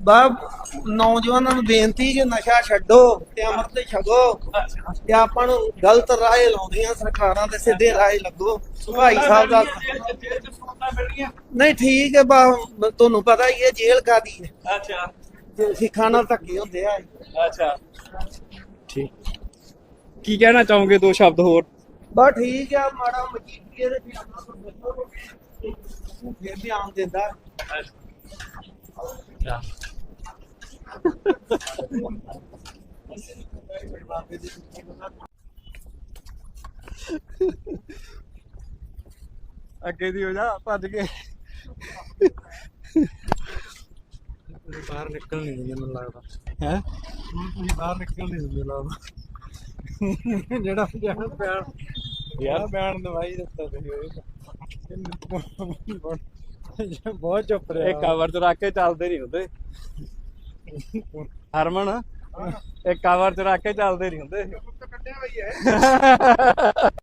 ਬਾ ਨੌਜਵਾਨਾਂ ਨੂੰ ਬੇਨਤੀ ਜੇ ਨਸ਼ਾ ਛੱਡੋ ਤੇ ਅੰਮ੍ਰਿਤ ਛਕੋ ਤੇ ਆਪਾਂ ਨੂੰ ਗਲਤ ਰਾਹ ਲਾਉਂਦੀਆਂ ਸਰਕਾਰਾਂ ਤੇ ਸਿੱਧੇ ਰਾਹ ਲੱਗੋ। ਭਾਈ ਸਾਹਿਬ ਦਾ ਨਹੀਂ ਠੀਕ ਹੈ ਬਾ ਤੁਹਾਨੂੰ ਪਤਾ ਹੀ ਹੈ ਜੇਲ੍ਹ ਕਾਦੀ ਹੈ। ਅੱਛਾ। ਜੇ ਸਿੱਖਾਂ ਨਾਲ ਧੱਕੇ ਹੁੰਦੇ ਆ। ਅੱਛਾ। ਠੀਕ ਕੀ ਕਹਿਣਾ ਚਾਹੋਗੇ ਦੋ ਸ਼ਬਦ ਹੋਰ? ਬਾ ਠੀਕ ਆ ਮਾੜਾ ਮਜੀਠੀਏ ਦੇ ਬਿਆਨਾਂ ਤੋਂ ਦੱਸੋ ਫਿਰ ਬਿਆਨ ਦਿੰਦਾ। ਅੱਗੇ ਦੀ ਹੋ ਜਾ ਭੱਜ ਕੇ। ਬਾਹਰ ਨਿਕਲ ਨਹੀਂ ਦਿੰਦੇ ਮੈਨੂੰ ਲੱਗਦਾ। ਹੈ? ਤੁਸੀਂ ਬਾਹਰ ਨਿਕਲ ਨਹੀਂ ਦਿੰਦੇ ਲੱਗਦਾ। ਜਿਹੜਾ ਬਿਆਨ ਯਾਰ ਬਿਆਨ ਦਵਾਈ ਦਿੱਤਾ ਉਹ ਬਹੁਤ ਚੁੱਪ ਰਿਹਾ। ਇਹ ਕਵਰ ਚ ਰੱਖ ਕੇ ਚੱਲਦੇ ਨਹੀਂ ਹੁੰਦੇ। ਹਰਮਨ ਇਹ ਕਵਰ ਚ ਰੱਖ ਕੇ ਚੱਲਦੇ ਨਹੀਂ ਹੁੰਦੇ। ਕੱਢਿਆ ਹੋਈ ਹੈ।